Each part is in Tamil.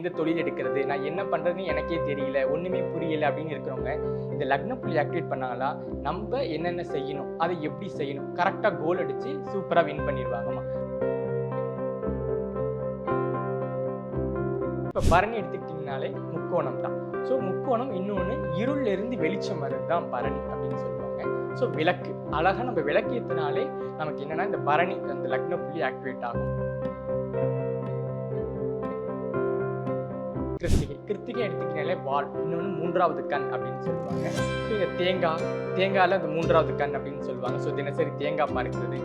எந்த தொழில் எடுக்கிறது? நான் என்ன பண்ணுறதுன்னு எனக்கே தெரியல. ஒன்றுமே புரியல அப்படின்னு இருக்கிறவங்க இந்த லக்ன புள்ளி ஆக்டிவேட் பண்ணாங்களா? நம்ம என்னென்ன செய்யணும்? அதை எப்படி செய்யணும்? கரெக்டாக கோல் அடித்து சூப்பராக வின் பண்ணிடுவாங்கம்மா இப்போ பரணி எடுத்துக்கிட்டிங்கனாலே முக்கோணம் தான். ஸோ முக்கோணம் இன்னொன்று இருள்ல இருந்து வெளிச்சம் வர்றது தான் பரணி அப்படின்னு சொல்லுவாங்க. ஸோ விளக்கு. அழகா நம்ம விளக்கியத்தினாலே நமக்கு என்னென்னா இந்த பரணி அந்த லக்ன புள்ளி ஆக்டிவேட் ஆகும். கிருத்திகை. கிருத்திகை எடுத்துக்கிட்டாலே வால். இன்னொன்று மூன்றாவது கண் அப்படின்னு சொல்லுவாங்க. ஸோ இந்த தேங்காய் தேங்காயில் அந்த மூன்றாவது கண் அப்படின்னு சொல்லுவாங்க. ஸோ தினசரி தேங்காய் பறிக்கிறது.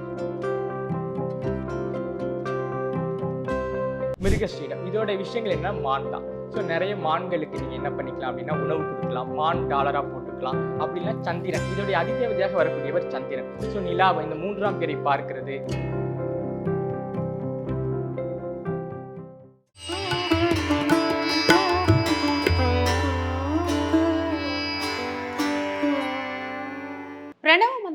மிருகஸ்ரீடம் இதோட விஷயங்கள் என்ன மான் தான். ஸோ நிறைய மான்களுக்கு நீங்கள் என்ன பண்ணிக்கலாம் அப்படின்னா உணவு கொடுக்கலாம். மான் டாலராக போட்டுக்கலாம். அப்படின்னா சந்திரன். இதோடைய அதிதேவதையாக வரக்கூடியவர் சந்திரன். ஸோ நிலாவை இந்த மூன்றாம் பேரை பார்க்கிறது.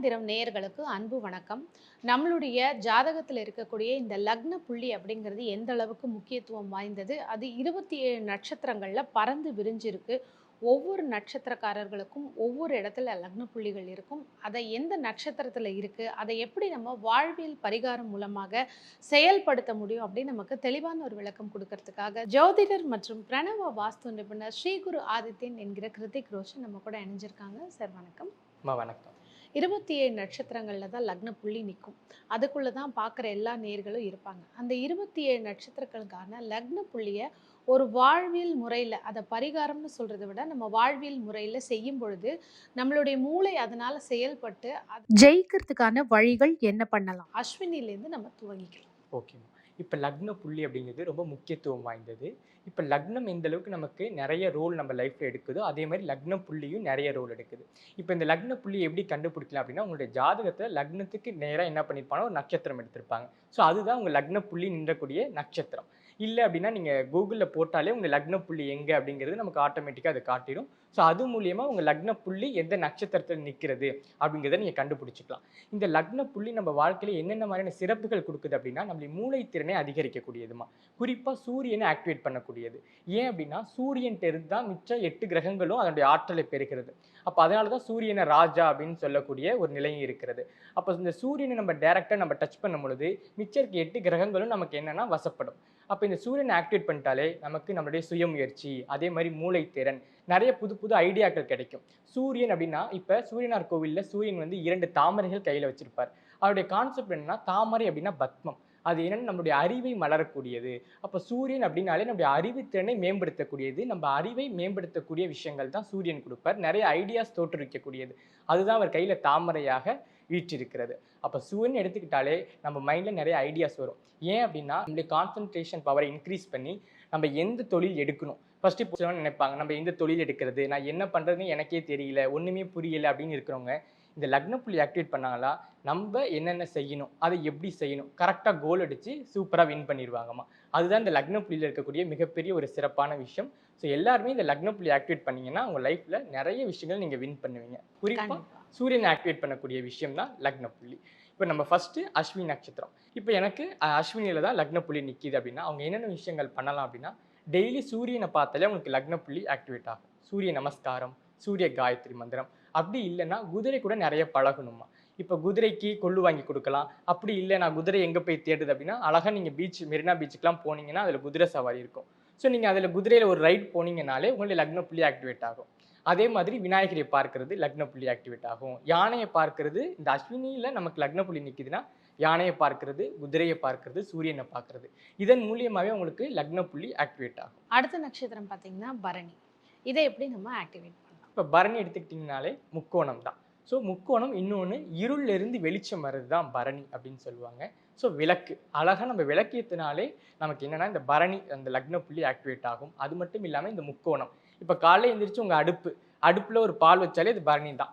மந்திரம் நேயர்களுக்கு அன்பு வணக்கம். நம்மளுடைய ஜாதகத்தில் இருக்கக்கூடிய இந்த லக்ன புள்ளி அப்படிங்கிறது எந்த அளவுக்கு முக்கியத்துவம் வாய்ந்தது? அது இருபத்தி ஏழு நட்சத்திரங்களில் பறந்து விரிஞ்சிருக்கு. ஒவ்வொரு நட்சத்திரக்காரர்களுக்கும் ஒவ்வொரு இடத்துல லக்ன புள்ளிகள் இருக்கும். அதை எந்த நட்சத்திரத்தில் இருக்குது அதை எப்படி நம்ம வாழ்வியல் பரிகாரம் மூலமாக செயல்படுத்த முடியும் அப்படின்னு நமக்கு தெளிவான ஒரு விளக்கம் கொடுக்கறதுக்காக ஜோதிடர் மற்றும் பிரணவ வாஸ்து நிபுணர் ஸ்ரீகுரு ஆதித்யன் என்கிற கிருத்திக் ரோஷன் நம்ம கூட இணைஞ்சிருக்காங்க. சார் வணக்கம். வணக்கம். இருபத்தி ஏழு நட்சத்திரங்களில் தான் லக்ன புள்ளி நிற்கும் அதுக்குள்ளே தான் பார்க்குற எல்லா நேர்களும் இருப்பாங்க. அந்த இருபத்தி ஏழு நட்சத்திரங்களுக்கான லக்ன புள்ளியை ஒரு வாழ்வியல் முறையில் அதை பரிகாரம்னு சொல்கிறத விட நம்ம வாழ்வியல் முறையில் செய்யும் பொழுது நம்மளுடைய மூளை அதனால் செயல்பட்டு அது ஜெயிக்கிறதுக்கான வழிகள் என்ன பண்ணலாம்? அஸ்வினிலேருந்து நம்ம துவங்கிக்கலாம் ஓகேம்மா. இப்போ லக்ன புள்ளி அப்படிங்கிறது ரொம்ப முக்கியத்துவம் வாய்ந்தது. இப்போ லக்னம் எந்த அளவுக்கு நமக்கு நிறைய ரோல் நம்ம லைஃப்பில் எடுக்குதோ அதே மாதிரி லக்ன புள்ளியும் நிறைய ரோல் எடுக்குது. இப்போ இந்த லக்ன புள்ளி எப்படி கண்டுபிடிக்கலாம் அப்படின்னா உங்களுடைய ஜாதகத்தில் லக்னத்துக்கு நேராக என்ன பண்ணியிருப்பாங்க ஒரு நட்சத்திரம் எடுத்திருப்பாங்க. ஸோ அதுதான் உங்கள் லக்ன புள்ளி நின்றக்கூடிய நட்சத்திரம். இல்லை அப்படின்னா நீங்கள் கூகுளில் போட்டாலே உங்கள் லக்ன புள்ளி எங்கே அப்படிங்கிறது நமக்கு ஆட்டோமேட்டிக்காக அதை காட்டிடும். ஸோ அது மூலியமாக உங்கள் லக்ன புள்ளி எந்த நட்சத்திரத்தில் நிற்கிறது அப்படிங்கிறத நீங்கள் கண்டுபிடிச்சிக்கலாம். இந்த லக்ன புள்ளி நம்ம வாழ்க்கையில் என்னென்ன மாதிரியான சிறப்புகள் கொடுக்குது அப்படின்னா நம்மளுடைய மூளைத்திறனை அதிகரிக்கக்கூடியதுமா. குறிப்பாக சூரியனை ஆக்டிவேட் பண்ணக்கூடியது. ஏன் அப்படின்னா சூரியன் இருந்து தான் மிச்ச எட்டு கிரகங்களும் அதனுடைய ஆற்றலை பெறுகிறது. அப்போ அதனால தான் சூரியனை ராஜா அப்படின்னு சொல்லக்கூடிய ஒரு நிலையும் இருக்கிறது. அப்போ இந்த சூரியனை நம்ம டைரெக்டாக நம்ம டச் பண்ணும் பொழுது மிச்சம் இருக்க எட்டு கிரகங்களும் நமக்கு என்னென்னா வசப்படும். அப்போ இந்த சூரியனை ஆக்டிவேட் பண்ணிட்டாலே நமக்கு நம்மளுடைய சுயமுயற்சி அதே மாதிரி மூளைத்திறன் நிறைய புது புது ஐடியாக்கள் கிடைக்கும். சூரியன் அப்படின்னா இப்போ சூரியனார் கோவிலில் சூரியன் வந்து இரண்டு தாமரைகள் கையில் வச்சிருப்பார். அவருடைய கான்செப்ட் என்னன்னா தாமரை அப்படின்னா பத்மம். அது என்னென்னு நம்மளுடைய அறிவை மலரக்கூடியது. அப்போ சூரியன் அப்படின்னாலே நம்முடைய அறிவுத்திறனை மேம்படுத்தக்கூடியது. நம்ம அறிவை மேம்படுத்தக்கூடிய விஷயங்கள் தான் சூரியன் கொடுப்பார். நிறைய ஐடியாஸ் தோற்றுவிக்கக்கூடியது. அதுதான் அவர் கையில் தாமரையாக வீற்றிருக்கிறது. அப்போ சூரியன் எடுத்துக்கிட்டாலே நம்ம மைண்டில் நிறைய ஐடியாஸ் வரும். ஏன் அப்படின்னா நம்மளுடைய கான்சன்ட்ரேஷன் பவரை இன்க்ரீஸ் பண்ணி நம்ம எந்த தொழில் எடுக்கணும்? ஃபர்ஸ்ட் இப்போ நினைப்பாங்க. நம்ம எந்த தொழில் எடுக்கிறது? நான் என்ன பண்ணுறதுன்னு எனக்கே தெரியல. ஒன்றுமே புரியல அப்படின்னு இருக்கிறவங்க இந்த லக்ன புள்ளி ஆக்டிவேட் பண்ணாங்களா? நம்ம என்னென்ன செய்யணும்? அதை எப்படி செய்யணும்? கரெக்டாக கோல் அடித்து சூப்பராக வின் பண்ணிடுவாங்கம்மா. அதுதான் இந்த லக்ன புள்ளியில் இருக்கக்கூடிய மிகப்பெரிய ஒரு சிறப்பான விஷயம். ஸோ எல்லாருமே இந்த லக்ன புள்ளி ஆக்டிவேட் பண்ணீங்கன்னா உங்கள் லைஃப்பில் நிறைய விஷயங்கள் நீங்கள் வின் பண்ணுவீங்க. குறிப்பாக. சூரியனை ஆக்டிவேட் பண்ணக்கூடிய விஷயம் தான் லக்ன புள்ளி. இப்போ நம்ம ஃபர்ஸ்ட் அஸ்வினி நட்சத்திரம். இப்போ எனக்கு அஸ்வினியில தான் லக்ன புள்ளி நிற்கிது அப்படின்னா அவங்க என்னென்ன விஷயங்கள் பண்ணலாம் அப்படின்னா டெய்லி சூரியனை பார்த்தாலே உங்களுக்கு லக்ன புள்ளி ஆக்டிவேட் ஆகும். சூரிய நமஸ்காரம் சூரிய காயத்ரி மந்திரம். அப்படி இல்லைன்னா குதிரை கூட நிறைய பழகணுமா? இப்போ குதிரைக்கு கொள்ளு வாங்கி கொடுக்கலாம். அப்படி இல்லை நான் குதிரை எங்கே போய் தேடுது அப்படின்னா அழகாக நீங்கள் பீச் மெரினா பீச்சுக்கெலாம் போனீங்கன்னா அதில் குதிரை சவாரி இருக்கும். ஸோ நீங்கள் அதில் குதிரையில் ஒரு ரைட் போனீங்கனாலே உங்களுடைய லக்ன புள்ளி ஆக்டிவேட் ஆகும். அதே மாதிரி விநாயகரை பார்க்கறது லக்ன புள்ளி ஆக்டிவேட் ஆகும். யானையை பார்க்கறது இந்த அஸ்வினியில் நமக்கு லக்ன புள்ளி நிற்கிதுன்னா யானையை பார்க்கிறது குதிரையை பார்க்கிறது சூரியனை பார்க்கிறது. இதன் மூலியமாகவே உங்களுக்கு லக்ன புள்ளி ஆக்டிவேட் ஆகும். அடுத்த நட்சத்திரம் பார்த்தீங்கன்னா பரணி. இதை எப்படி நம்ம ஆக்டிவேட் பண்ணலாம்? இப்போ பரணி எடுத்துக்கிட்டிங்கனாலே முக்கோணம் தான். ஸோ முக்கோணம் இன்னொன்று இருள்ல இருந்து வெளிச்சம் வர்றது தான் பரணி அப்படின்னு சொல்லுவாங்க. ஸோ விளக்கு. அழகாக நம்ம விளக்கியத்தினாலே நமக்கு என்னென்னா இந்த பரணி அந்த லக்ன புள்ளி ஆக்டிவேட் ஆகும். அது மட்டும் இல்லாமல் இந்த முக்கோணம். இப்போ காலையில் எழுந்திரிச்சு உங்கள் அடுப்பு. அடுப்பில் ஒரு பால் வச்சாலே இது பரணி தான்.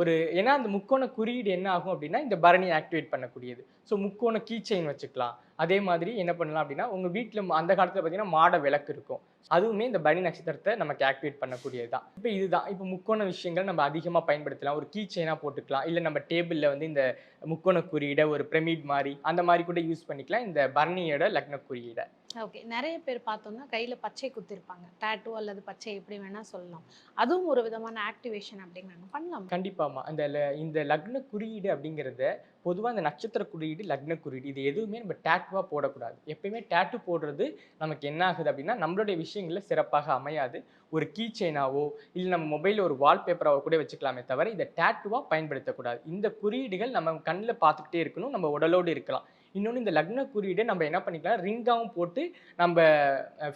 ஒரு ஏன்னா அந்த முக்கோண குறியீடு என்ன ஆகும் அப்படின்னா இந்த பரணி ஆக்டிவேட் பண்ணக்கூடியது. ஸோ முக்கோண கீ செயின் வச்சுக்கலாம். அதே மாதிரி என்ன பண்ணலாம் அப்படின்னா உங்கள் வீட்டில் அந்த காலத்தில் பார்த்தீங்கன்னா மாட விளக்கு இருக்கும். அதுவுமே இந்த பனி நட்சத்திரத்தை நமக்கு ஆக்டிவேட் பண்ணக்கூடியது தான் இப்போ இதுதான். இப்போ முக்கோண விஷயங்கள் நம்ம அதிகமாக பயன்படுத்தலாம். ஒரு கீ செயினாக போட்டுக்கலாம். இல்லை நம்ம டேபிளில் வந்து இந்த முக்கோண குறியீடை ஒரு பிரமிட் மாதிரி அந்த மாதிரி கூட யூஸ் பண்ணிக்கலாம். இந்த பரணியோட லக்ன குறியீடை. ஓகே நிறைய பேர் பார்த்தோம்னா கையில் பச்சை குத்திருப்பாங்க. டேட்டூ அல்லது பச்சை எப்படி வேணால் சொல்லலாம். அதுவும் ஒரு விதமான ஆக்டிவேஷன் அப்படிங்கிறாங்க பண்ணலாம்? கண்டிப்பாமா அந்த இந்த லக்ன குறியீடு அப்படிங்கிறத பொதுவாக இந்த நட்சத்திர குறியீடு லக்ன குறியீடு இது எதுவுமே நம்ம டேட்டுவாக போடக்கூடாது. எப்பயுமே டேட்டு போடுறது நமக்கு என்ன ஆகுது அப்படின்னா நம்மளுடைய விஷயங்களில் சிறப்பாக அமையாது. ஒரு கீ செயினாவோ இல்லை நம்ம மொபைலில் ஒரு வால்பேப்பராவோ கூட வச்சுக்கலாமே தவிர இதை டேட்டுவாக பயன்படுத்தக்கூடாது. இந்த குறியீடுகள் நம்ம கண்ணில் பார்த்துக்கிட்டே இருக்கணும் நம்ம உடலோடு இருக்கலாம். இன்னொன்று இந்த லக்ன குறியீடை நம்ம என்ன பண்ணிக்கலாம் ரிங்காகவும் போட்டு நம்ம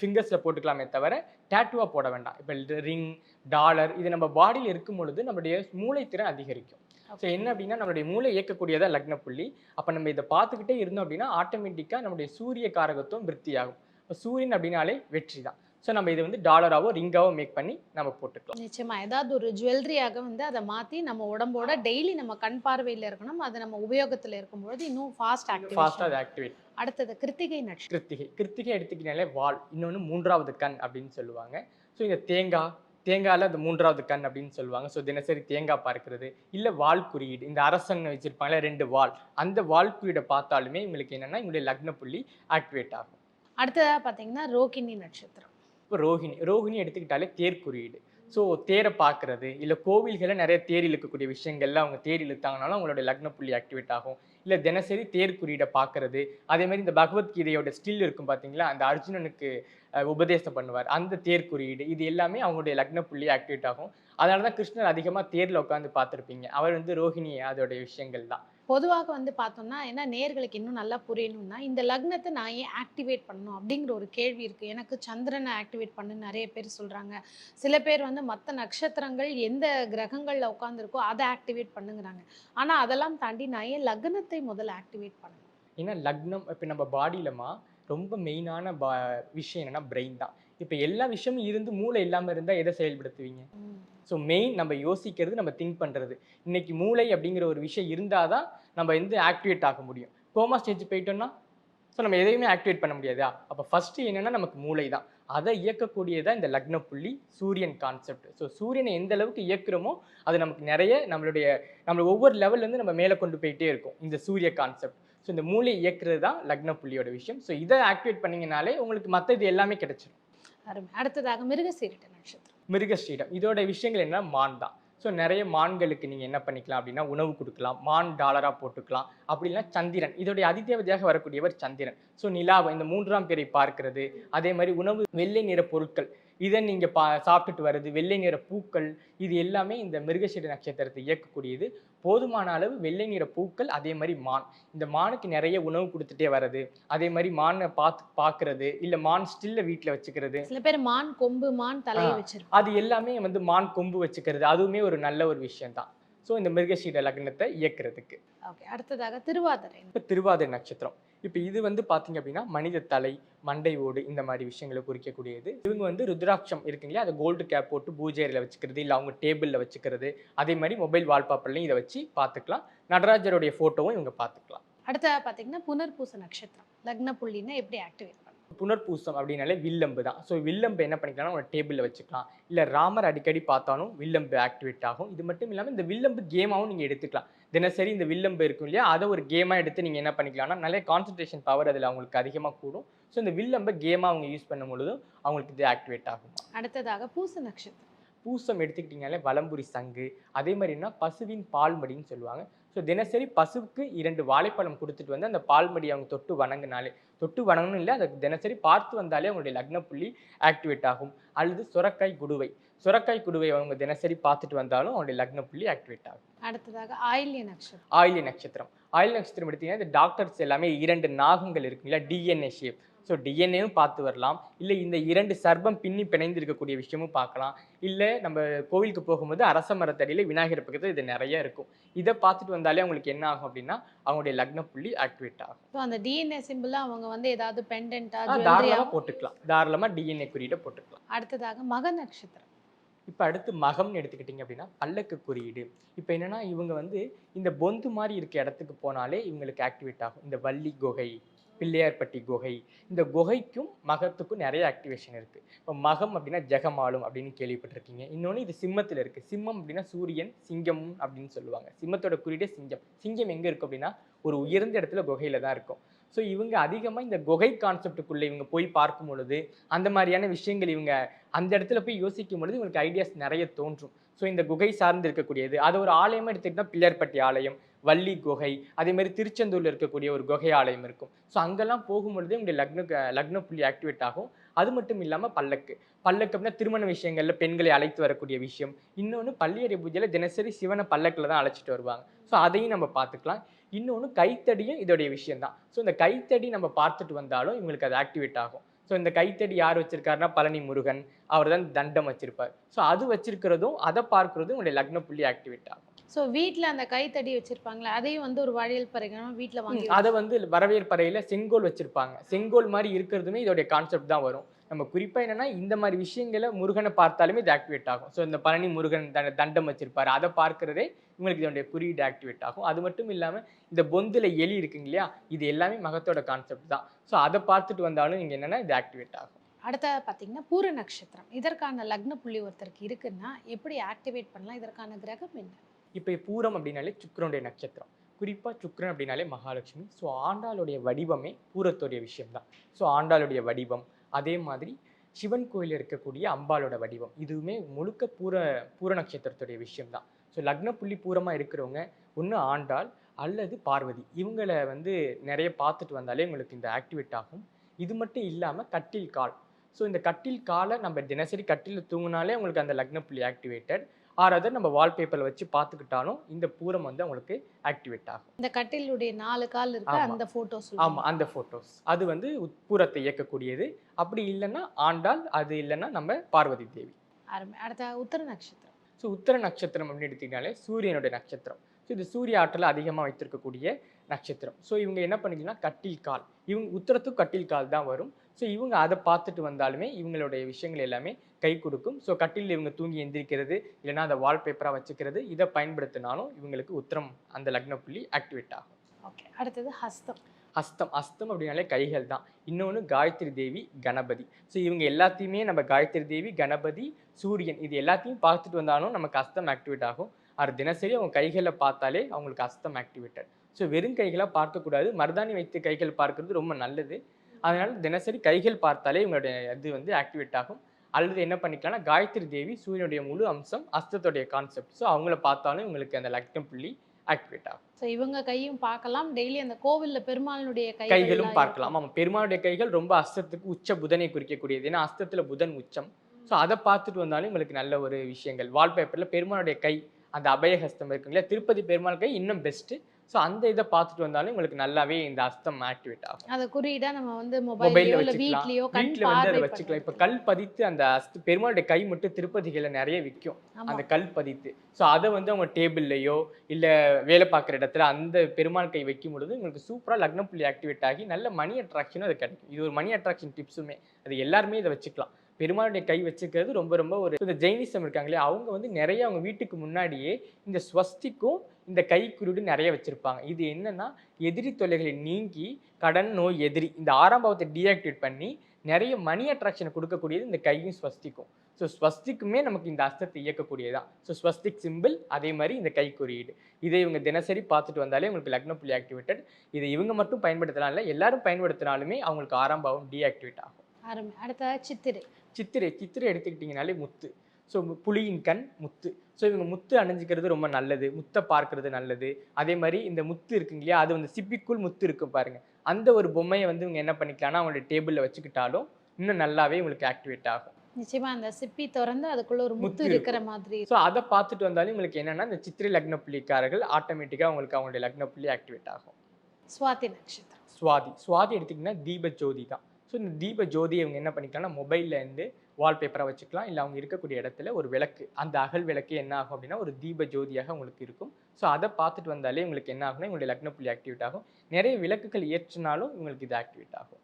ஃபிங்கர்ஸில் போட்டுக்கலாமே தவிர டேட்டுவாக போட வேண்டாம். இப்போ ரிங் டாலர் இது நம்ம பாடியில் இருக்கும் பொழுது நம்மளுடைய மூளைத்திறன் அதிகரிக்கும். ஸோ என்ன அப்படின்னா நம்மளுடைய மூளை இயக்கக்கூடியதா லக்ன புள்ளி. அப்போ நம்ம இதை பார்த்துக்கிட்டே இருந்தோம் அப்படின்னா ஆட்டோமேட்டிக்காக நம்மளுடைய சூரிய காரகத்துவம் விருத்தியாகும். இப்போ சூரியன் அப்படின்னாலே வெற்றி தான் ஸோ நம்ம இதை வந்து டாலராவோ ரிங்காவோ மேக் பண்ணி நம்ம போட்டுக்கலாம். நிச்சயமா. ஏதாவது ஒரு ஜுவல்லரியாக வந்து அதை மாற்றி நம்ம உடம்போட டெய்லி நம்ம கண் பார்வையில் இருக்கணும். அது நம்ம உபயோகத்தில் இருக்கும்பொழுது இன்னும் ஃபாஸ்ட் ஃபாஸ்ட்டாக ஆக்டிவேஷன் அதை ஆக்டிவேட் அடுத்தது கிருத்திகை நட்சத்திரம். கிருத்திகை. கிருத்திகை எடுத்துக்கினாலே வால் இன்னொன்று மூன்றாவது கண் அப்படின்னு சொல்லுவாங்க. ஸோ இந்த தேங்காய் தேங்காயில் அந்த மூன்றாவது கண் அப்படின்னு சொல்லுவாங்க. ஸோ தினசரி தேங்காய் பார்க்கிறது இல்லை வால் குறியீடு. இந்த அரசன் வச்சிருப்பாங்களே ரெண்டு வால். அந்த வால் குறியீடை பார்த்தாலுமே உங்களுக்கு என்னன்னா இவங்களுடைய லக்ன புள்ளி ஆக்டிவேட் ஆகும். அடுத்ததாக பார்த்தீங்கன்னா ரோகிணி நட்சத்திரம். இப்போ ரோஹிணி ரோஹிணி எடுத்துக்கிட்டாலே தேர் குறியீடு. ஸோ தேரை பார்க்கறது இல்லை கோவில்களில் நிறைய தேர் இழுக்கக்கூடிய விஷயங்கள்ல அவங்க தேர் இழுத்தாங்கனாலும் அவங்களோட லக்ன புள்ளி ஆக்டிவேட் ஆகும். இல்லை தினசரி தேர் குறியீடை பார்க்கறது. அதேமாதிரி இந்த பகவத்கீதையோட ஸ்டில் இருக்கும் பார்த்தீங்களா அந்த அர்ஜுனனுக்கு உபதேசம் பண்ணுவார். அந்த தேர் குறியீடு இது எல்லாமே அவங்களுடைய லக்ன புள்ளி ஆக்டிவேட் ஆகும். அதனால தான் கிருஷ்ணர் அதிகமாக தேரில் உட்காந்து பார்த்துருப்பீங்க. அவர் வந்து ரோஹிணி அதோடைய விஷயங்கள் தான். பொதுவாக வந்து பார்த்தோம்னா ஏன்னா நேர்களுக்கு இன்னும் நல்லா புரியணும்னா இந்த லக்னத்தை நான் ஏன் ஆக்டிவேட் பண்ணணும் அப்படிங்கிற ஒரு கேள்வி இருக்குது எனக்கு சந்திரனை ஆக்டிவேட் பண்ணு நிறைய பேர் சொல்கிறாங்க சில பேர் வந்து மற்ற நட்சத்திரங்கள் எந்த கிரகங்களில் உட்காந்துருக்கோ அதை ஆக்டிவேட் பண்ணுங்கிறாங்க. ஆனால் அதெல்லாம் தாண்டி நான் ஏன் லக்னத்தை முதல்ல ஆக்டிவேட் பண்ணணும்? ஏன்னா லக்னம் இப்போ நம்ம பாடியிலமா ரொம்ப மெயினான பா விஷயம் என்னன்னா பிரெயின் தான். இப்போ எல்லா விஷயமும் இருந்து மூளை இல்லாமல் இருந்தால் எதை செயல்படுத்துவீங்க? ஸோ மெயின் நம்ம யோசிக்கிறது நம்ம திங்க் பண்ணுறது இன்றைக்கி மூளை அப்படிங்கிற ஒரு விஷயம் இருந்தால் தான் நம்ம வந்து ஆக்டிவேட் ஆக முடியும். கோமா ஸ்டேஜ் போயிட்டோம்னா ஸோ நம்ம எதையுமே ஆக்டிவேட் பண்ண முடியாதா? அப்போ ஃபஸ்ட்டு என்னென்னா நமக்கு மூளை தான். அதை இயக்கக்கூடியதான் இந்த லக்ன புள்ளி சூரியன் கான்செப்ட் ஸோ சூரியனை எந்த அளவுக்கு இயக்குறோமோ அது நமக்கு நிறைய நம்மளுடைய நம்ம ஒவ்வொரு லெவல்லேருந்து நம்ம மேலே கொண்டு போயிட்டே இருக்கும் இந்த சூரிய கான்செப்ட் ஸோ இந்த மூளையை இயக்குறது தான் லக்ன புள்ளியோட விஷயம். ஸோ இதை ஆக்டிவேட் பண்ணிங்கனாலே உங்களுக்கு மற்ற இது எல்லாமே கிடைச்சிடும் அடுத்ததாக மிருகசீரிட்ட நட்சத்திரம். மிருகஸ்ரீடம் இதோட விஷயங்கள் என்ன மான் தான். ஸோ நிறைய மான்களுக்கு நீங்கள் என்ன பண்ணிக்கலாம் அப்படின்னா உணவு கொடுக்கலாம். மான் டாலராக போட்டுக்கலாம். அப்படி இல்லைன்னா சந்திரன். இதோடைய அதிதேவதையாக வரக்கூடியவர் சந்திரன். ஸோ நிலாவை இந்த மூன்றாம் பேரை பார்க்கிறது. அதே மாதிரி உணவு வெள்ளை நிற பொருட்கள். இதை நீங்கள் பா சாப்பிட்டுட்டு வர்றது வெள்ளை நிற பூக்கள் இது எல்லாமே இந்த மிருகசீட நட்சத்திரத்தை இயக்கக்கூடியது. போதுமான அளவு வெள்ளை நிற பூக்கள் அதே மாதிரி மான். இந்த மானுக்கு நிறைய உணவு கொடுத்துட்டே வர்றது அதே மாதிரி மானை பார்த்து பார்க்கறது இல்லை மான் ஸ்டில்ல வீட்டில் வச்சுக்கிறது. சில பேர் மான் கொம்பு மான் தலையை. வச்சிருப்பாங்க. அது எல்லாமே வந்து மான் கொம்பு வச்சுக்கிறது அதுவுமே ஒரு நல்ல ஒரு விஷயம் தான் ஸோ இந்த மிருகசீட லக்னத்தை இயக்குறதுக்கு. ஓகே அடுத்ததாக திருவாதிரை. இப்போ திருவாதிரை நட்சத்திரம். இப்போ இது வந்து பார்த்தீங்க அப்படின்னா மனித தலை மண்டை ஓடு இந்த மாதிரி விஷயங்களை குறிக்கக்கூடியது. இவங்க வந்து ருத்ராட்சம் இருக்குங்களா அதை கோல்டு கேப் போட்டு பூஜை அறையில வச்சுக்கிறது இல்லை அவங்க டேபிளில் வச்சுக்கிறது. அதே மாதிரி மொபைல் வால்பேப்பர்லையும் இதை வச்சு பார்த்துக்கலாம். நடராஜருடைய ஃபோட்டோவும் இவங்க பார்த்துக்கலாம். அடுத்ததாக பார்த்தீங்கன்னா புனர்பூச நட்சத்திரம். லக்ன புள்ளினா எப்படி ஆக்டிவேட் புனர்பூசம் அப்படின்னாலே வில்லம்பு தான். ஸோ வில்லம்பு என்ன பண்ணிக்கலாம்னா ஒரு டேபிளில் வச்சுக்கலாம். இல்லை ராமர் அடிக்கடி பார்த்தாலும் வில்லம்பு ஆக்டிவேட் ஆகும். இது மட்டும் இல்லாமல் இந்த வில்லம்பு கேமாகவும் நீங்கள் எடுத்துக்கலாம். தினசரி இந்த வில்லம்பு இருக்கும் இல்லையா? அதை ஒரு கேமாக எடுத்து நீங்கள் என்ன பண்ணிக்கலாம்னா நிறைய கான்சன்ட்ரேஷன் பவர் அதில் அவங்களுக்கு அதிகமாக கூடும். ஸோ இந்த வில்லம்பை கேமாக அவங்க யூஸ் பண்ணும் பொழுதும் அவங்களுக்கு இது ஆக்டிவேட் ஆகும். அடுத்ததாக பூச நட்சத்திரம். பூசம் எடுத்துக்கிட்டிங்கனாலே வலம்புரி சங்கு. அதே மாதிரினா பசுவின் பால்மடின்னு சொல்லுவாங்க. ஸோ தினசரி பசுவுக்கு இரண்டு வாழைப்பழம் கொடுத்துட்டு வந்து அந்த பால்மடி அவங்க தொட்டு வணங்கினாலே தொட்டு வணங்கணும் இல்லை அதை தினசரி பார்த்து வந்தாலே அவங்களுடைய லக்ன புள்ளி ஆக்டிவேட் ஆகும். அல்லது சுரக்காய் குடுவை. சுரக்காய் குடுவை அவங்க தினசரி பார்த்துட்டு வந்தாலும் அவங்களுடைய லக்ன புள்ளி ஆக்டிவேட் ஆகும். அடுத்ததாக ஆயில்ய நட்சத்திரம். ஆயிலி நட்சத்திரம். ஆயில் நட்சத்திரம் எடுத்தீங்கன்னா இந்த டாக்டர்ஸ் எல்லாமே இரண்டு நாகங்கள் இருக்குங்களா டிஎன்ஏ ஷேப் ஸோ டிஎன்ஏவும் பார்த்து வரலாம். இல்லை இந்த இரண்டு சர்ப்பம் பின்னி பிணைந்து இருக்கக்கூடிய விஷயமும் பார்க்கலாம். இல்லை நம்ம கோவிலுக்கு போகும்போது அரச மரத்தடியில் விநாயகர் பக்கத்தில் இது நிறைய இருக்கும். இதை பார்த்துட்டு வந்தாலே அவங்களுக்கு என்ன ஆகும் அப்படின்னா அவங்களுடைய லக்ன புள்ளி ஆக்டிவேட் ஆகும். ஸோ அந்த டிஎன்ஏ சிம்பிளா அவங்க வந்து ஏதாவது பெண்டன்ட்டா ஆ, ஜுவல்லரியா தாராளமாக போட்டுக்கலாம். தாராளமாக டிஎன்ஏ குறியீடை போட்டுக்கலாம். அடுத்ததாக மக நட்சத்திரம். இப்போ அடுத்து மகம்னு எடுத்துக்கிட்டிங்க அப்படின்னா பல்லக்கு குறியீடு. இப்போ என்னன்னா இவங்க வந்து இந்த பொந்து மாதிரி இருக்க இடத்துக்கு போனாலே இவங்களுக்கு ஆக்டிவேட் ஆகும். இந்த வள்ளி குகை. பிள்ளையார்பட்டி குகை. இந்த குகைக்கும் மகத்துக்கும் நிறைய ஆக்டிவேஷன் இருக்குது இப்போ மகம் அப்படின்னா ஜெகமாலும் அப்படின்னு கேள்விப்பட்டிருக்கீங்க. இன்னொன்று இது சிம்மத்தில் இருக்குது சிம்மம் அப்படின்னா சூரியன் சிங்கம் அப்படின்னு சொல்லுவாங்க. சிம்மத்தோட குறியீடே சிங்கம். சிங்கம் எங்கே இருக்குது அப்படின்னா ஒரு உயர்ந்த இடத்துல குகையில தான் இருக்கும். ஸோ இவங்க அதிகமாக இந்த குகை கான்செப்டுக்குள்ளே இவங்க போய் பார்க்கும் பொழுது அந்த மாதிரியான விஷயங்கள் இவங்க அந்த இடத்துல போய் யோசிக்கும் பொழுது இவங்களுக்கு ஐடியாஸ் நிறைய தோன்றும். ஸோ இந்த குகை சார்ந்து இருக்கக்கூடியது. அது ஒரு ஆலயமாக எடுத்துக்கிட்டால் பிள்ளையார்பட்டி ஆலயம். வள்ளி குகை அதே மாதிரி இருக்கக்கூடிய ஒரு குகை ஆலயம் இருக்கும். ஸோ அங்கெல்லாம் போகும்பொழுது உங்களுடைய லக்ன லக்ன புள்ளி ஆக்டிவேட் ஆகும். அது மட்டும் இல்லாமல் பல்லக்கு. பல்லக்கு அப்படின்னா திருமண விஷயங்களில் பெண்களை அழைத்து வரக்கூடிய விஷயம். இன்னொன்று பள்ளியறை பூஜையில் தினசரி சிவனை பல்லக்கில் தான் அழைச்சிட்டு வருவாங்க. ஸோ அதையும் நம்ம பார்த்துக்கலாம். இன்னொன்று கைத்தடியும் இதோடைய விஷயம் தான் ஸோ இந்த கைத்தடி நம்ம பார்த்துட்டு வந்தாலும் இவங்களுக்கு அது ஆக்டிவேட் ஆகும். ஸோ இந்த கைத்தடி யார் வச்சிருக்காருன்னா பழனி முருகன். அவர் தான் தண்டம் வச்சிருப்பார். ஸோ அது வச்சிருக்கிறதும் அதை பார்க்குறதும் உங்களுடைய லக்ன புள்ளி ஆக்டிவேட் ஆகும். ஸோ வீட்டில் அந்த கைத்தடி வச்சிருப்பாங்களே அதையும் வந்து ஒரு வழியல் பறைகணும் வீட்டில் வாங்கி அதை வந்து வரவேற்பறையில செங்கோல் வச்சிருப்பாங்க. செங்கோல் மாதிரி இருக்கிறதுமே இதோடைய கான்செப்ட் தான் வரும். நம்ம குறிப்பா என்னன்னா இந்த மாதிரி விஷயங்களை முருகனை பார்த்தாலுமே இது ஆக்டிவேட் ஆகும். ஸோ இந்த பழனி முருகன் த- தண்டம் வச்சிருப்பாரு. அதை பார்க்கறதே இவங்களுக்கு இதனுடைய குறியீடு ஆக்டிவேட் ஆகும். அது மட்டும் இல்லாம இந்த பொந்துல எலி இருக்குங்க இல்லையா இது எல்லாமே மகத்தோட கான்செப்ட் தான். ஸோ அதை பார்த்துட்டு வந்தாலும் நீங்க என்னன்னா இது ஆக்டிவேட் ஆகும். அடுத்தது பார்த்தீங்கன்னா பூர நட்சத்திரம். இதற்கான லக்ன புள்ளி ஒருத்தருக்கு இருக்குன்னா எப்படி ஆக்டிவேட் பண்ணலாம்? இதற்கான கிரகம் என்ன? இப்போ பூரம் அப்படின்னாலே சுக்கிரனுடைய நட்சத்திரம். குறிப்பாக சுக்கரன் அப்படின்னாலே மகாலட்சுமி. ஸோ ஆண்டாளுடைய வடிவமே பூரத்துடைய விஷயம்தான். ஸோ ஆண்டாளுடைய வடிவம் அதே மாதிரி சிவன் கோயிலில் இருக்கக்கூடிய அம்பாளோட வடிவம் இதுவுமே முழுக்க பூர பூர நட்சத்திரத்துடைய விஷயம்தான். ஸோ லக்ன புள்ளி பூரமாக இருக்கிறவங்க ஒன்று ஆண்டாள் அல்லது பார்வதி. இவங்களை வந்து நிறைய பார்த்துட்டு வந்தாலே உங்களுக்கு இந்த ஆக்டிவேட் ஆகும். இது மட்டும் இல்லாமல் கட்டில் கால். ஸோ இந்த கட்டில் காலை நம்ம தினசரி கட்டில் தூங்கினாலே உங்களுக்கு அந்த லக்ன புள்ளி ஆக்டிவேட்டட். ஆர் அதர் நம்ம வால்பேப்பரில் வச்சு பார்த்துக்கிட்டாலும் இந்த பூரம் வந்து அவங்களுக்கு ஆக்டிவேட் ஆகும். இந்த கட்டிலுடைய நாலு கால் இருக்கு. அந்த போட்டோஸ் ஆமாம் அந்த ஃபோட்டோஸ் அது வந்து உட்புறத்தை இயக்கக்கூடியது. அப்படி இல்லைன்னா ஆண்டாள் அது இல்லைன்னா நம்ம பார்வதி தேவி. அருமை. அடுத்த உத்தர நட்சத்திரம். ஸோ உத்தர நட்சத்திரம் அப்படின்னு எடுத்தீங்கனாலே சூரியனுடைய நட்சத்திரம். ஸோ இது சூரிய ஆற்றலை அதிகமாக வைத்திருக்கக்கூடிய நட்சத்திரம். ஸோ இவங்க என்ன பண்ணிக்கலாம் கட்டில் கால். இவங்க உத்தரத்துக்கு கட்டில் கால் தான் வரும். ஸோ இவங்க அதை பார்த்துட்டு வந்தாலுமே இவங்களுடைய விஷயங்கள் எல்லாமே கை கொடுக்கும். ஸோ கட்டில் இவங்க தூங்கி எந்திரிக்கிறது இல்லைன்னா அதை வால்பேப்பராக வச்சுக்கிறது இதை பயன்படுத்தினாலும் இவங்களுக்கு உத்தரம் அந்த லக்ன புள்ளி ஆக்டிவேட் ஆகும். ஓகே அடுத்தது ஹஸ்தம். ஹஸ்தம். ஹஸ்தம் அப்படின்னாலே கைகள் தான். இன்னொன்று காயத்ரி தேவி கணபதி. ஸோ இவங்க எல்லாத்தையுமே நம்ம காயத்ரி தேவி கணபதி சூரியன் இது எல்லாத்தையும் பார்த்துட்டு வந்தாலும் நமக்கு ஹஸ்தம் ஆக்டிவேட் ஆகும். அது தினசரி அவங்க கைகளை பார்த்தாலே அவங்களுக்கு ஹஸ்தம் ஆக்டிவேட்டட் ஸோ வெறும் கைகளாக பார்க்கக்கூடாது. மருதாணி வைத்து கைகள் பார்க்கறது ரொம்ப நல்லது. அதனால தினசரி கைகள் பார்த்தாலே இவங்களுடைய இது வந்து ஆக்டிவேட் ஆகும். அல்லது என்ன பண்ணிக்கலாம்னா காயத்ரி தேவி சூரியனுடைய முழு அம்சம் அஸ்தத்துடைய கான்செப்ட் ஸோ அவங்கள பார்த்தாலும் இவங்களுக்கு அந்த லக்னம் புள்ளி ஆக்டிவேட் ஆகும். ஸோ இவங்க கையும் பார்க்கலாம். டெய்லி அந்த கோவில்ல பெருமாளுடைய கைகள் கைகளும் பார்க்கலாம். ஆமாம் பெருமாளுடைய கைகள் ரொம்ப அஸ்தத்துக்கு உச்ச புதனை குறிக்கக்கூடியது. ஏன்னா அஸ்தத்துல புதன் உச்சம். ஸோ அதை பார்த்துட்டு வந்தாலும் உங்களுக்கு நல்ல ஒரு விஷயங்கள். வால்பேப்பரில் பெருமாளுடைய கை அந்த அபயஹஸ்தம் இருக்குங்களா திருப்பதி பெருமாள் கை இன்னும் பெஸ்ட்டு ஸோ அந்த இதை பார்த்துட்டு வந்தாலும் உங்களுக்கு நல்லாவே இந்த அஸ்தம் ஆக்டிவேட் ஆகும். அதை குறியீடா நம்ம வந்து மொபைல்ல வீட்லயோ வீட்டில் வந்து அதை வச்சுக்கலாம். இப்போ. கல் பதித்து அந்த அஸ்த பெருமாளுடைய கை மட்டும் திருப்பதிகளில் நிறைய விற்கும். அந்த கல் பதித்து. ஸோ அதை வந்து அவங்க டேபிள்லையோ இல்லை வேலை பார்க்குற இடத்துல அந்த பெருமாள் கை வைக்கும் பொழுது உங்களுக்கு சூப்பராக லக்னம் புள்ளி ஆக்டிவேட் ஆகி நல்ல மணி அட்ராக்ஷனும் அது கிடைக்கும். இது ஒரு மணி அட்ராக்ஷன் டிப்ஸுமே அது எல்லாருமே இதை வச்சுக்கலாம். பெருமாளுடைய கை வச்சுக்கிறது ரொம்ப ரொம்ப ஒரு இந்த ஜெயினிசம் இருக்காங்களே அவங்க வந்து நிறைய அவங்க வீட்டுக்கு முன்னாடியே இந்த ஸ்வஸ்திக்கும் இந்த கை குறியீடு நிறைய வச்சுருப்பாங்க. இது என்னன்னா எதிரி தொல்லைகளை நீங்கி கடன் நோய் எதிரி இந்த ஆரம்பத்தை டீஆக்டிவேட் பண்ணி நிறைய மணி அட்ராக்ஷனை கொடுக்கக்கூடியது இந்த கையும் ஸ்வஸ்திக்கும். ஸோ ஸ்வஸ்திக்குமே நமக்கு இந்த அஸ்தத்தை இயக்கக்கூடியதான் ஸோ ஸ்வஸ்திக் சிம்பிள் அதே மாதிரி இந்த கை குறியீடு. இதை இவங்க தினசரி பார்த்துட்டு வந்தாலே உங்களுக்கு லக்ன புள்ளி ஆக்டிவேட்டட் இதை இவங்க மட்டும் பயன்படுத்தலாம் இல்லை எல்லாரும் பயன்படுத்தினாலுமே அவங்களுக்கு ஆரம்பம் டீஆக்டிவேட் ஆகும். அருமை அடுத்த சித்திரை. சித்திரை சித்திரை எடுத்துக்கிட்டிங்கனாலே முத்து. ஸோ புலியின் கண் முத்து. ஸோ இவங்க முத்து அணிஞ்சிக்கிறது ரொம்ப நல்லது. முத்தை பார்க்கறது நல்லது. அதே மாதிரி இந்த முத்து இருக்குங்க இல்லையா அது வந்து சிப்பிக்குள் முத்து இருக்கும் பாருங்க. அந்த ஒரு பொம்மையை வந்து இவங்க என்ன பண்ணிக்கலாம்னா அவங்களுடைய டேபிளில் வச்சுக்கிட்டாலும் இன்னும் நல்லாவே உங்களுக்கு ஆக்டிவேட் ஆகும். நிச்சயமா அந்த சிப்பி திறந்து அதுக்குள்ள ஒரு முத்து முத்து இருக்கிற மாதிரி ஸோ அதை பார்த்துட்டு வந்தாலும் உங்களுக்கு என்னன்னா இந்த சித்திரை லக்ன புள்ளிக்காரர்கள் ஆட்டோமேட்டிக்காக உங்களுக்கு அவங்களுடைய லக்ன புள்ளி ஆக்டிவேட் ஆகும். சுவாதி நட்சத்திரம். சுவாதி. சுவாதி எடுத்திங்கன்னா தீப ஜோதி தான். ஸோ இந்த தீப ஜோதி அவங்க என்ன பண்ணிக்கலாம்னா மொபைல்ல இருந்து வால்பேப்பராக வச்சுக்கலாம். இல்லை அவங்க இருக்கக்கூடிய இடத்துல ஒரு விளக்கு அந்த அகல் விளக்கு என்ன ஆகும் அப்படின்னா ஒரு தீப ஜோதியாக உங்களுக்கு இருக்கும். ஸோ அதை பார்த்துட்டு வந்தாலே உங்களுக்கு என்ன ஆகும்னா உங்களுடைய லக்ன புள்ளி ஆக்டிவேட் ஆகும். நிறைய விளக்குகள் ஏற்றினாலும் உங்களுக்கு இது ஆக்டிவேட் ஆகும்.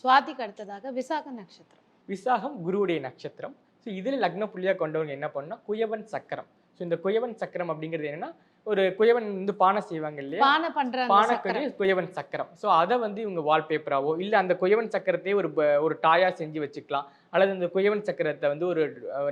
சுவாதிக்கு அடுத்ததாக விசாக நட்சத்திரம். விசாகம் குருவுடைய நட்சத்திரம். ஸோ இதில் லக்ன புள்ளியாக கொண்டவங்க என்ன பண்ணா குயவன் சக்கரம். ஸோ இந்த குயவன் சக்கரம் அப்படிங்கிறது என்னன்னா ஒரு குயவன் வந்து பானை செய்வாங்க இல்லையா? பானை பண்ற அந்த பானைக்குரிய சக்கரம். குயவன் சக்கரம். ஸோ அதை வந்து இவங்க வால்பேப்பராவோ இல்லை அந்த குயவன் சக்கரத்தையே ஒரு ஒரு டாயா செஞ்சு வச்சுக்கலாம். அல்லது அந்த குயவன் சக்கரத்தை வந்து ஒரு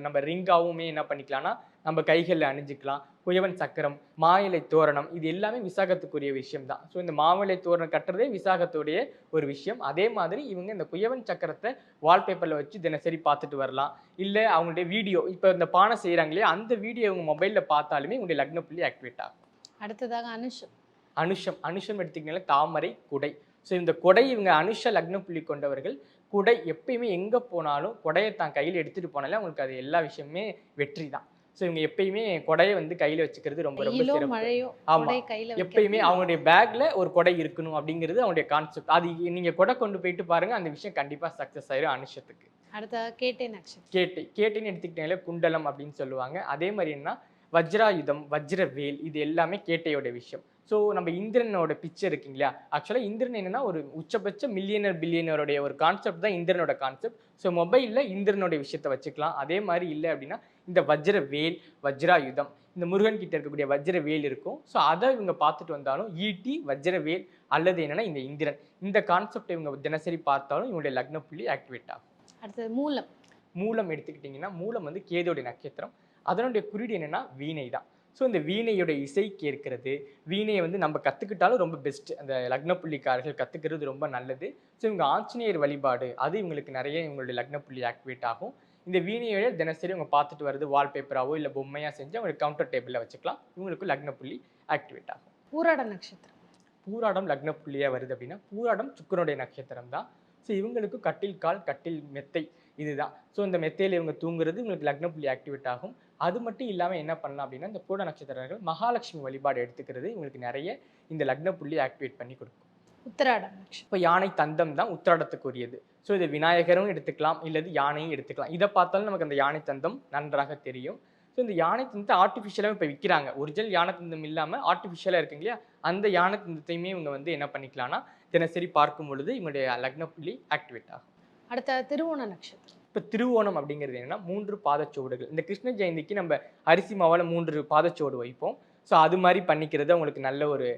நம்ம ரிங்காவுமே என்ன பண்ணிக்கலாம்னா நம்ம கைகளில் அணிஞ்சிக்கலாம். குயவன் சக்கரம் மாயிலை தோரணம் இது எல்லாமே விசாகத்துக்குரிய விஷயம் தான் ஸோ இந்த மாவிலை தோரணம் கட்டுறதே விசாகத்துடைய ஒரு விஷயம். அதே மாதிரி இவங்க இந்த குயவன் சக்கரத்தை வால்பேப்பரில் வச்சு தினசரி பார்த்துட்டு வரலாம். இல்லை அவங்களுடைய வீடியோ இப்போ இந்த பானை செய்கிறாங்க இல்லையா அந்த வீடியோ இவங்க மொபைலில் பார்த்தாலுமே உங்களுடைய லக்ன புள்ளி ஆக்டிவேட் ஆகும். அடுத்ததாக அனுஷம். அனுஷம் அனுஷம் எடுத்துக்கிட்டீங்கன்னா தாமரை குடை. ஸோ இந்த கொடை இவங்க அனுஷ லக்ன புள்ளி கொண்டவர்கள். குடை எப்பயுமே எங்கே போனாலும் கொடையை தான் கையில் எடுத்துகிட்டு போனாலே அவங்களுக்கு அது எல்லா விஷயமே வெற்றி தான் ஸோ இவங்க எப்பயுமே கொடையை வந்து கையில் வச்சுக்கிறது ரொம்ப ரொம்ப சிறப்பு. மழையோ ஆமா. கொடை கையில எப்பயுமே. அவங்களுடைய பேக்ல ஒரு கொடை இருக்கணும் அப்படிங்கிறது அவங்களுடைய கான்செப்ட் அது நீங்க கொடை கொண்டு போயிட்டு பாருங்க அந்த விஷயம் கண்டிப்பா சக்சஸ் ஆயிரும் அனுஷத்துக்கு. அடுத்ததாக கேட்டே கேட்டைன்னு எடுத்துக்கிட்டாலே குண்டலம் அப்படின்னு சொல்லுவாங்க. அதே மாதிரி என்ன வஜ்ராயுதம் வஜ்ரவேல் இது எல்லாமே கேட்டையோட விஷயம். ஸோ நம்ம இந்திரனோட பிக்சர் இருக்குங்களா ஆக்சுவலாக இந்திரன் என்னன்னா ஒரு உச்சபட்ச மில்லியனர் பில்லியனருடைய ஒரு கான்செப்ட் தான் இந்திரனோட கான்செப்ட் ஸோ மொபைலில் இந்திரனோட விஷயத்த வச்சுக்கலாம். அதே மாதிரி இல்லை அப்படின்னா இந்த வஜ்ரவேல் வஜ்ராயுதம் இந்த முருகன் கிட்ட இருக்கக்கூடிய வஜ்ரவேல் இருக்கும். ஸோ அதை இவங்க பார்த்துட்டு வந்தாலும் ஈட்டி வஜ்ரவேல் அல்லது என்னன்னா இந்த இந்திரன். இந்த கான்செப்ட் இவங்க தினசரி பார்த்தாலும் இவங்களுடைய லக்ன புள்ளி ஆக்டிவேட் ஆகும். அடுத்தது மூலம். மூலம் எடுத்துக்கிட்டிங்கன்னா மூலம் வந்து கேதுடைய நட்சத்திரம். அதனுடைய குறியீடு என்னன்னா வீணை தான். ஸோ இந்த வீணையோட இசை கேட்கறது. வீணையை வந்து நம்ம கற்றுக்கிட்டாலும் ரொம்ப பெஸ்ட் அந்த லக்ன புள்ளிக்காரர்கள் கற்றுக்கிறது ரொம்ப நல்லது. ஸோ இவங்க ஆஞ்சநேயர் வழிபாடு அது இவங்களுக்கு நிறைய இவங்களுடைய லக்ன புள்ளி ஆக்டிவேட் ஆகும். இந்த வீணையோட தினசரி அவங்க பார்த்துட்டு வருது வால்பேப்பராவோ இல்லை பொம்மையாக செஞ்சு அவங்களுக்கு கவுண்டர் டேபிளில் வச்சுக்கலாம். இவங்களுக்கு லக்ன புள்ளி ஆக்டிவேட் ஆகும். பூராட நட்சத்திரம். பூராடம் லக்ன புள்ளியாக வருது அப்படின்னா பூராடம் சுக்கரனுடைய நட்சத்திரம் தான். ஸோ இவங்களுக்கு கட்டில் கால் கட்டில் மெத்தை இதுதான். ஸோ இந்த மெத்தையில் இவங்க தூங்குறது இவங்களுக்கு லக்ன புள்ளி ஆக்டிவேட் ஆகும். அது மட்டும் இல்லாமல் என்ன பண்ணலாம் அப்படின்னா இந்த பூர நட்சத்திரர்கள் மகாலட்சுமி வழிபாடு எடுத்துக்கிறது இவங்களுக்கு நிறைய இந்த லக்ன புள்ளி ஆக்டிவேட் பண்ணி கொடுக்கும். உத்திராடம் இப்போ யானை தந்தம் தான் உத்திராடத்துக்குரியது. ஸோ இது விநாயகரும் எடுத்துக்கலாம் இல்லது யானையும் எடுத்துக்கலாம். இதை பார்த்தாலும் நமக்கு அந்த யானை தந்தம் நன்றாக தெரியும். ஸோ இந்த யானை தந்தத்தை ஆர்டிஃபிஷியலாக இப்போ விற்கிறாங்க ஒரிஜினல் யானை தந்தம் இல்லாமல் ஆர்டிஃபிஷியலாக இருக்குங்க இல்லையா? அந்த யானை தந்தத்தையுமே இவங்க வந்து என்ன பண்ணிக்கலாம்னா தினசரி பார்க்கும் பொழுது இவங்களுடைய லக்ன புள்ளி ஆக்டிவேட் ஆகும். அடுத்த திருவோண நட்சத்திரம். இப்போ திருவோணம் அப்படிங்கிறது என்னன்னா மூன்று பாதச்சுவடுகள். இந்த கிருஷ்ண ஜெயந்திக்கு நம்ம அரிசி மாவால் மூன்று பாதச்சுவடு வைப்போம். ஸோ அது மாதிரி பண்ணிக்கிறது அவங்களுக்கு நல்ல ஒரு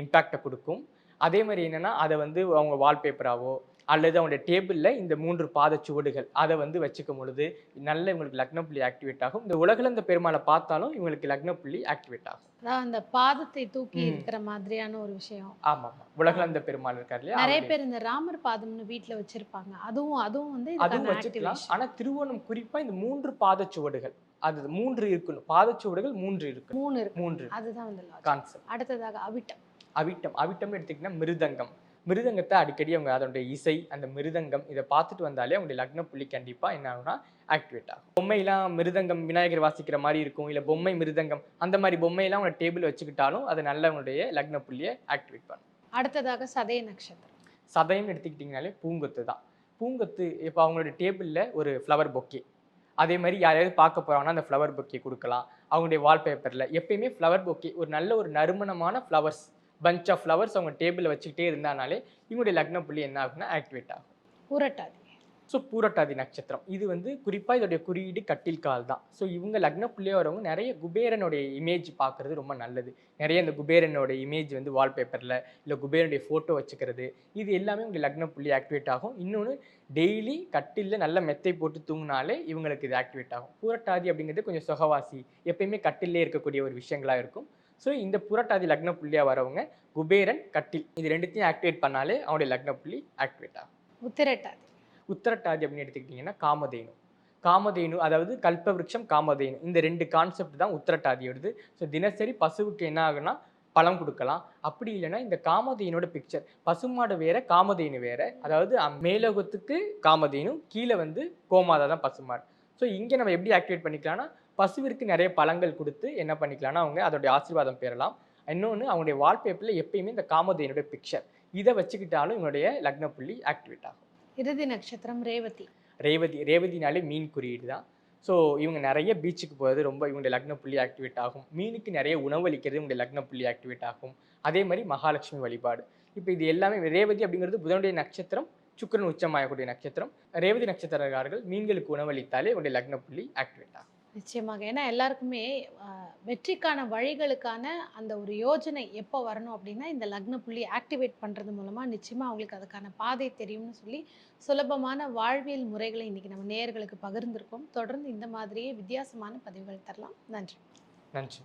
இம்பேக்டை கொடுக்கும். அதே மாதிரி என்னன்னா அதை வந்து அவங்க வால்பேப்பராவோ அல்லது அவங்களுடைய டேபிளில் இந்த மூன்று பாதச்சுவடுகள். அதை வந்து வச்சுக்கும் பொழுது நல்ல இவங்களுக்கு லக்ன புள்ளி ஆக்டிவேட் ஆகும். இந்த உலகளந்த பெருமாளை பார்த்தாலும் இவங்களுக்கு லக்ன புள்ளி ஆக்டிவேட் ஆகும். அதான் அந்த பாதத்தை தூக்கி. இருக்கிற மாதிரியான ஒரு விஷயம். ஆமாம். ஆமாம் உலகளந்த பெருமாள் இருக்கார் இல்லையா? நிறைய பேர் இந்த ராமர் பாதம்னு வீட்ல வச்சிருப்பாங்க. அதுவும் அதுவும் வந்து அதுவும் வச்சுக்கலாம். ஆனா திருவோணம் குறிப்பா இந்த மூன்று பாதச்சுவடுகள். அது மூன்று இருக்கணும். பாதச்சுவடுகள் மூன்று இருக்கு. மூணு இருக்கு. மூன்று அதுதான் வந்து. கான்செப்ட் அடுத்ததாக அவிட்டம். அவிட்டம். அவிட்டம் எடுத்துக்கிட்டா மிருதங்கம். மிருதங்கத்தை அடிக்கடி அவங்க அதனுடைய இசை அந்த மிருதங்கம் இதை பார்த்துட்டு வந்தாலே அவங்களுடைய லக்ன புள்ளி கண்டிப்பா என்ன ஆகும்னா ஆக்டிவேட் ஆகும். பொம்மையெல்லாம் மிருதங்கம் விநாயகர் வாசிக்கிற மாதிரி இருக்கும். இல்ல பொம்மை மிருதங்கம் அந்த மாதிரி பொம்மையெல்லாம் அவங்க டேபிள் வச்சுக்கிட்டாலும் அது நல்ல அவங்களுடைய லக்ன புள்ளியை ஆக்டிவேட் பண்ணும். அடுத்ததாக சதய நட்சத்திரம். சதயம் எடுத்துக்கிட்டிங்கனாலே பூங்கொத்து தான். பூங்கொத்து இப்போ அவங்களோட டேபிளில் ஒரு ஃப்ளவர் பொக்கே அதே மாதிரி யாரையாவது பார்க்க போகிறாங்கன்னா அந்த ஃப்ளவர் பொக்கே கொடுக்கலாம். அவங்களுடைய வால்பேப்பரில் எப்பயுமே ஃப்ளவர் பொக்கே ஒரு நல்ல ஒரு நறுமணமான ஃப்ளவர்ஸ் பஞ்ச் ஆஃப் ஃப்ளவர்ஸ் அவங்க டேபிளில் வச்சுக்கிட்டே இருந்தானாலே இவங்களுடைய லக்ன புள்ளி என்ன ஆகும்னா ஆக்டிவேட் ஆகும். புரட்டாதி. ஸோ பூரட்டாதி நட்சத்திரம். இது வந்து குறிப்பாக இதோடைய குறியீடு கட்டில் கால் தான். ஸோ இவங்க லக்ன புள்ளியாக வரவங்க நிறைய குபேரனுடைய இமேஜ் பார்க்குறது ரொம்ப நல்லது. நிறைய இந்த குபேரனோட இமேஜ் வந்து வால்பேப்பரில் இல்லை குபேரனுடைய ஃபோட்டோ வச்சுக்கிறது. இது எல்லாமே உங்கள் லக்ன புள்ளி ஆக்டிவேட் ஆகும். இன்னொன்று டெய்லி கட்டிலில் நல்ல மெத்தை போட்டு தூங்கினாலே இவங்களுக்கு இது ஆக்டிவேட் ஆகும். பூரட்டாதி அப்படிங்கிறது கொஞ்சம் சுகவாசி எப்பயுமே கட்டிலே இருக்கக்கூடிய ஒரு விஷயங்களாக இருக்கும். ஸோ இந்த புரட்டாதி லக்ன புள்ளியாக வரவங்க குபேரன் கட்டில் இது ரெண்டுத்தையும் ஆக்டிவேட் பண்ணாலே அவங்களுடைய லக்ன புள்ளி ஆக்டிவேட் ஆகும். உத்திரட்டாதி. உத்தரட்டாதி அப்படின்னு எடுத்துக்கிட்டிங்கன்னா காமதேனு. காமதேனு அதாவது கல்பவருஷம் காமதேனு. இந்த ரெண்டு கான்செப்ட் தான் உத்தரட்டாதியோடது. ஸோ தினசரி பசுவுக்கு என்ன ஆகுனா பழம் கொடுக்கலாம். அப்படி இல்லைன்னா இந்த காமதேனோட பிக்சர் பசுமாடு வேற காமதேனு வேற. அதாவது மேலோகத்துக்கு காமதேனு கீழே வந்து கோமாதா தான் பசுமாடு. ஸோ இங்கே நம்ம எப்படி ஆக்டிவேட் பண்ணிக்கலாம்னா பசுவிற்கு நிறைய பழங்கள் கொடுத்து என்ன பண்ணிக்கலாம்னா அவங்க அதோடைய ஆசீர்வாதம் பெறலாம். இன்னொன்று அவங்களுடைய வால்பேப்பரில் எப்பயுமே இந்த காமதேனோட பிக்சர் இதை வச்சுக்கிட்டாலும் இவங்களுடைய லக்ன புள்ளி ஆக்டிவேட் ஆகும். இறுதி நட்சத்திரம் ரேவதி. ரேவதி ரேவதினாலே மீன் குறியீடு தான். ஸோ இவங்க நிறைய பீச்சுக்கு போகிறது ரொம்ப இவங்களுடைய லக்ன புள்ளி ஆக்டிவேட் ஆகும். மீனுக்கு நிறைய உணவளிக்கிறது இவங்களுடைய லக்ன புள்ளி ஆக்டிவேட் ஆகும். அதே மாதிரி மகாலட்சுமி வழிபாடு. இப்போ இது எல்லாமே ரேவதி அப்படிங்கிறது புதனுடைய நட்சத்திரம் சுக்கிரன் உச்சமாயக்கூடிய நட்சத்திரம். ரேவதி நட்சத்திரக்காரர்கள் மீன்களுக்கு உணவளித்தாலே இவங்களுடைய லக்ன புள்ளி ஆக்டிவேட் ஆகும். நிச்சயமாக. ஏன்னா எல்லாருக்குமே வெற்றிக்கான வழிகளுக்கான அந்த ஒரு யோஜனை எப்போ வரணும் அப்படின்னா இந்த லக்ன புள்ளி ஆக்டிவேட் பண்ணுறது மூலமாக நிச்சயமாக அவங்களுக்கு அதுக்கான பாதை தெரியும்னு சொல்லி சுலபமான வாழ்வியல் முறைகளை இன்னைக்கு நம்ம நேயர்களுக்கு பகிர்ந்திருக்கோம். தொடர்ந்து இந்த மாதிரியே வித்தியாசமான பதிவுகள் தரலாம். நன்றி. நன்றி